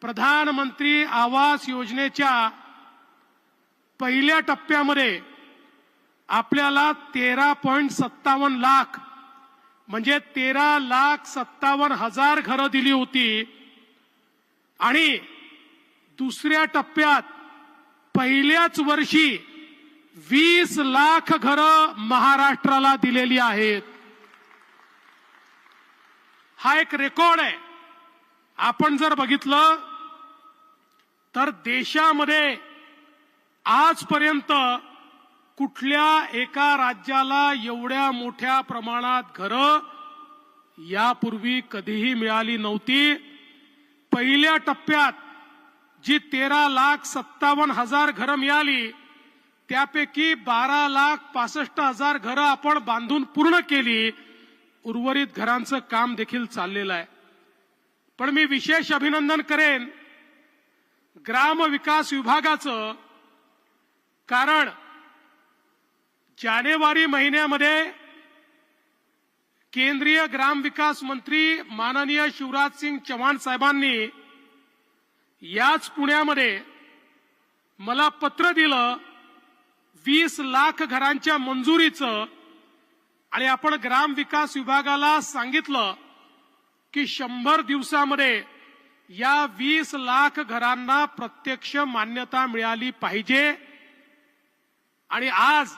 प्रधानमंत्री आवास योजनेच्या पहिल्या टप्प्यामध्ये आपल्याला तेरा पॉईंट सत्तावन्न लाख म्हणजे तेरा लाख सत्तावन्न हजार घरं दिली होती. आणि दुसऱ्या टप्प्यात पहिल्याच वर्षी वीस लाख घरं महाराष्ट्राला दिलेली आहेत. हा एक रेकॉर्ड आहे. आपण जर बघितलं तर देशामध्ये आजपर्यंत कुठल्या एका राज्याला एवढ्या मोठ्या प्रमाणात घरं यापूर्वी कधीही मिळाली नव्हती. पहिल्या टप्प्यात जी तेरा लाख सत्तावन्न हजार घरं मिळाली त्यापैकी बारा लाख पासष्ट हजार घरं आपण बांधून पूर्ण केली. उर्वरित घरांचं काम देखील चाललेलं आहे. पण मी विशेष अभिनंदन करेन ग्राम विकास विभागाचं कारण जानेवारी महिन्यामध्ये केंद्रीय ग्रामविकास मंत्री माननीय शिवराज सिंग चव्हाण साहेबांनी याच पुण्यामध्ये मला पत्र दिलं वीस लाख घरांच्या मंजुरीचं. आणि आपण ग्राम विकास विभागाला सांगितलं की शंभर दिवसामध्ये या वीस लाख घरांना प्रत्यक्ष मान्यता मिळाली पाहिजे. आणि आज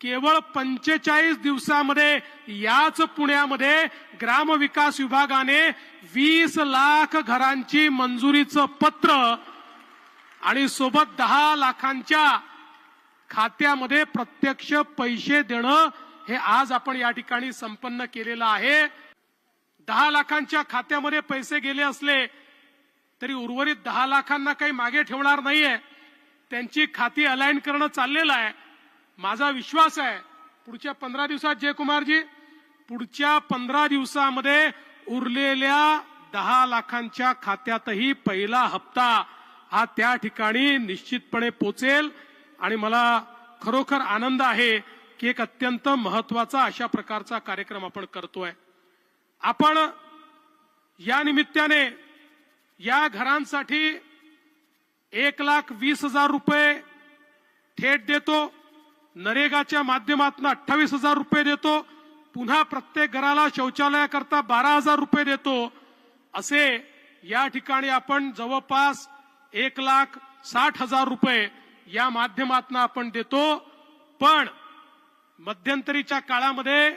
केवळ पंचेचाळीस दिवसामध्ये याच पुण्यामध्ये ग्रामविकास विभागाने वीस लाख घरांची मंजुरीचं पत्र आणि सोबत दहा लाखांच्या खात्यामध्ये प्रत्यक्ष पैसे देणं हे आज आपण या ठिकाणी संपन्न केलेलं आहे. दहा लाखांच्या खात्यामध्ये पैसे गेले असले तरी उर्वरित दहा लाखांना काही मागे ठेवणार नाहीये. त्यांची खाती अलाइन करणं चाललेलं आहे. माझा विश्वास आहे. पुढच्या पंधरा दिवसात जयकुमारजी पुढच्या पंधरा दिवसामध्ये उरलेल्या दहा लाखांच्या खात्यातही पहिला हप्ता हा त्या ठिकाणी निश्चितपणे पोचेल. आणि मला खरोखर आनंद आहे की एक अत्यंत महत्त्वाचा अशा प्रकारचा कार्यक्रम आपण करतोय. आपण या निमित्ताने या घरांसाठी एक लाख वीस हजार रुपये थेट देतो. नरेगाच्या माध्यमातून अठ्ठावीस हजार रुपये देतो. पुन्हा प्रत्येक घराला शौचालयाकरता बारा हजार रुपये देतो. असे या ठिकाणी आपण जवळपास एक लाख साठ हजार रुपये या माध्यमातून आपण देतो. पण मध्यंतरीच्या काळामध्ये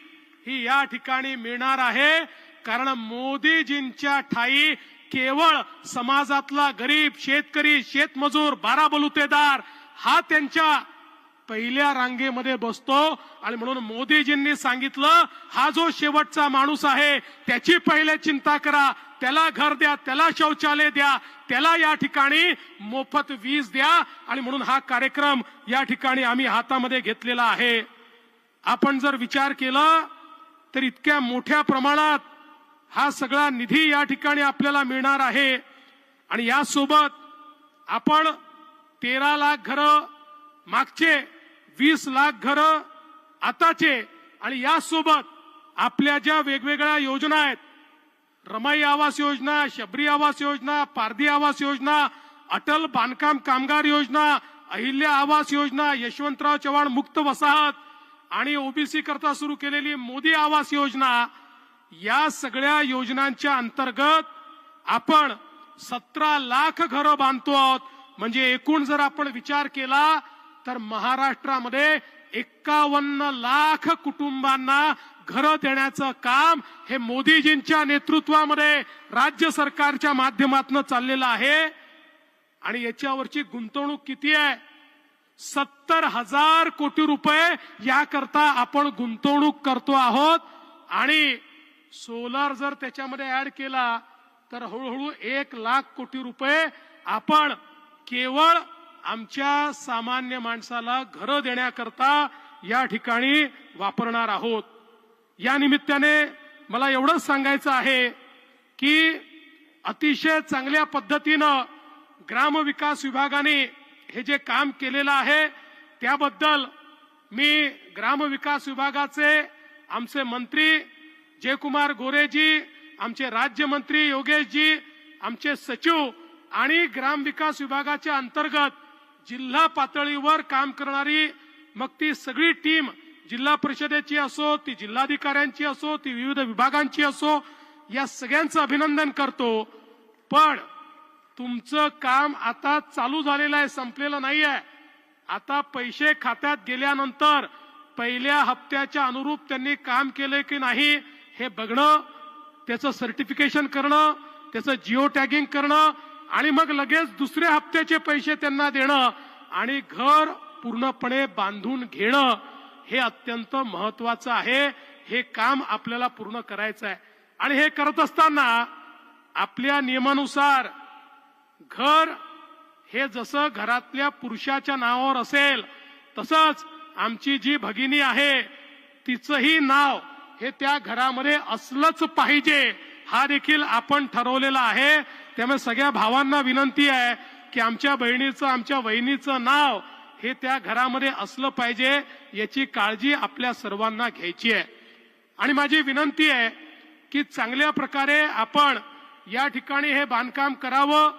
ही या ठिकाणी मिळणार आहे. कारण मोदीजींच्या ठाई केवळ समाजातला गरीब शेतकरी शेतमजूर बारा बलुतेदार हा त्यांच्या पहिल्या रांगेमध्ये बसतो. आणि म्हणून मोदीजींनी सांगितलं हा जो शेवटचा माणूस आहे त्याची पहिले चिंता करा. त्याला घर द्या त्याला शौचालय द्या त्याला या ठिकाणी मोफत वीज द्या. आणि म्हणून हा कार्यक्रम या ठिकाणी आम्ही हातामध्ये घेतलेला आहे. आपण जर विचार केला तर इतक्या मोठ्या प्रमाणात हा सगळा निधी या ठिकाणी आपल्याला मिळणार आहे. आणि यासोबत आपण तेरा लाख घरं मागचे वीस लाख घरं आताचे आणि यासोबत आपल्या ज्या वेगवेगळ्या योजना आहेत रमाई आवास योजना शबरी आवास योजना पारधी आवास योजना अटल बांधकाम कामगार योजना अहिल्या आवास योजना यशवंतराव चव्हाण मुक्त वसाहत आणि ओबीसी करता सुरू केलेली मोदी आवास योजना या सगळ्या योजनांच्या अंतर्गत आपण सतरा लाख घरं बांधतो आहोत. म्हणजे एकूण जर आपण विचार केला तर महाराष्ट्रामध्ये एक्कावन्न लाख कुटुंबांना घरं देण्याचं काम हे मोदीजींच्या नेतृत्वामध्ये राज्य सरकारच्या माध्यमातून चाललेलं आहे. आणि याच्यावरची गुंतवणूक किती आहे? सत्तर हजार कोटी रुपये याकरता आपण गुंतवणूक करतो आहोत. आणि सोलार जर त्याच्यामध्ये ऍड केला तर हळूहळू एक लाख कोटी रुपये आपण केवळ आमच्या सामान्य माणसाला घरं देण्याकरता या ठिकाणी वापरणार आहोत. या निमित्ताने मला एवढंच सांगायचं आहे की अतिशय चांगल्या पद्धतीनं ग्रामविकास विभागाने हे जे काम केलेलं आहे त्याबद्दल मी ग्रामविकास विभागाचे आमचे मंत्री जयकुमार गोरेजी आमचे राज्यमंत्री योगेशजी आमचे सचिव आणि ग्रामविकास विभागाच्या अंतर्गत जिल्हा पातळीवर काम करणारी मग ती सगळी टीम जिल्हा परिषदेची असो ती जिल्हाधिकाऱ्यांची असो ती विविध विभागांची असो या सगळ्यांचं अभिनंदन करतो. पण तुमचं काम आता चालू झालेलं आहे संपलेलं नाही आहे. आता पैसे खात्यात गेल्यानंतर पहिल्या हप्त्याच्या अनुरूप त्यांनी काम केलंय की नाही हे बघणं त्याचं सर्टिफिकेशन करणं त्याचं जिओ टॅगिंग करणं आणि मग लगेच दुसऱ्या हप्त्याचे पैसे त्यांना देणं आणि घर पूर्णपणे बांधून घेणं हे अत्यंत महत्वाचं आहे. हे काम आपल्याला पूर्ण करायचं आहे. आणि हे करत असताना आपल्या नियमानुसार घर हे जसं घरातल्या पुरुषाच्या नावावर असेल तसंच आमची जी भगिनी आहे तिचंही नाव हे त्या घरामध्ये असलंच पाहिजे. हा देखील आपण ठरवलेला आहे. त्यामुळे सगळ्या भावांना विनंती आहे की आमच्या बहिणीचं आमच्या वहिनीचं नाव हे त्या घरामध्ये असलं पाहिजे याची काळजी आपल्या सर्वांना घ्यायची आहे. आणि माझी विनंती आहे की चांगल्या प्रकारे आपण या ठिकाणी हे बांधकाम करावं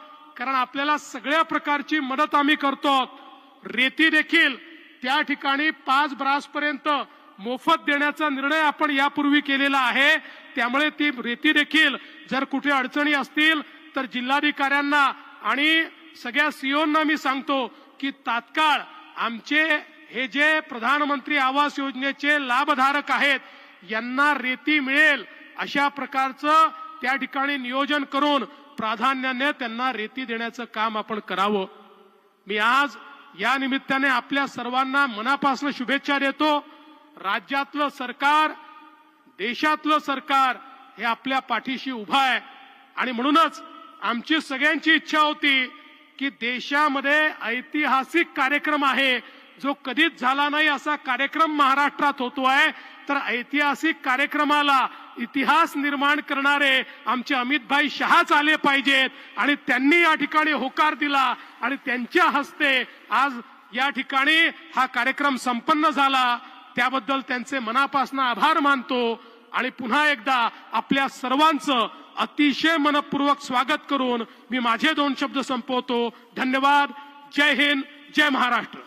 कारण आपल्याला सगळ्या प्रकारची मदत आम्ही करतो. रेती देखील त्या ठिकाणी पाच ब्रासपर्यंत मोफत देण्याचा निर्णय आपण यापूर्वी केलेला आहे. त्यामुळे ती रेती देखील जर कुठे अडचणी असतील तर जिल्हाधिकाऱ्यांना आणि सगळ्या सीओना मी सांगतो की तात्काळ आमचे हे जे प्रधानमंत्री आवास योजनेचे लाभधारक आहेत यांना रेती मिळेल अशा प्रकारचं त्या ठिकाणी नियोजन करून प्राधान्याने त्यांना रेती देण्याचं काम आपण करावं. मी आज या निमित्ताने आपल्या सर्वांना मनापासून शुभेच्छा देतो. राज्यातलं सरकार देशातलं सरकार हे आपल्या पाठीशी उभं आहे. आणि म्हणूनच आमची सगळ्यांची इच्छा होती की देशामध्ये ऐतिहासिक कार्यक्रम आहे. जो कधीच झाला नाही असा कार्यक्रम महाराष्ट्रात होतो आहे. तर ऐतिहासिक कार्यक्रमाला इतिहास निर्माण करणारे आमचे अमितभाई शहाच आले पाहिजेत आणि त्यांनी या ठिकाणी होकार दिला आणि त्यांच्या हस्ते आज या ठिकाणी हा कार्यक्रम संपन्न झाला. त्याबद्दल त्यांचे मनापासून आभार मानतो आणि पुन्हा एकदा आपल्या सर्वांचं अतिशय मनपूर्वक स्वागत करून मी माझे दोन शब्द संपवतो. धन्यवाद. जय हिंद. जय महाराष्ट्र.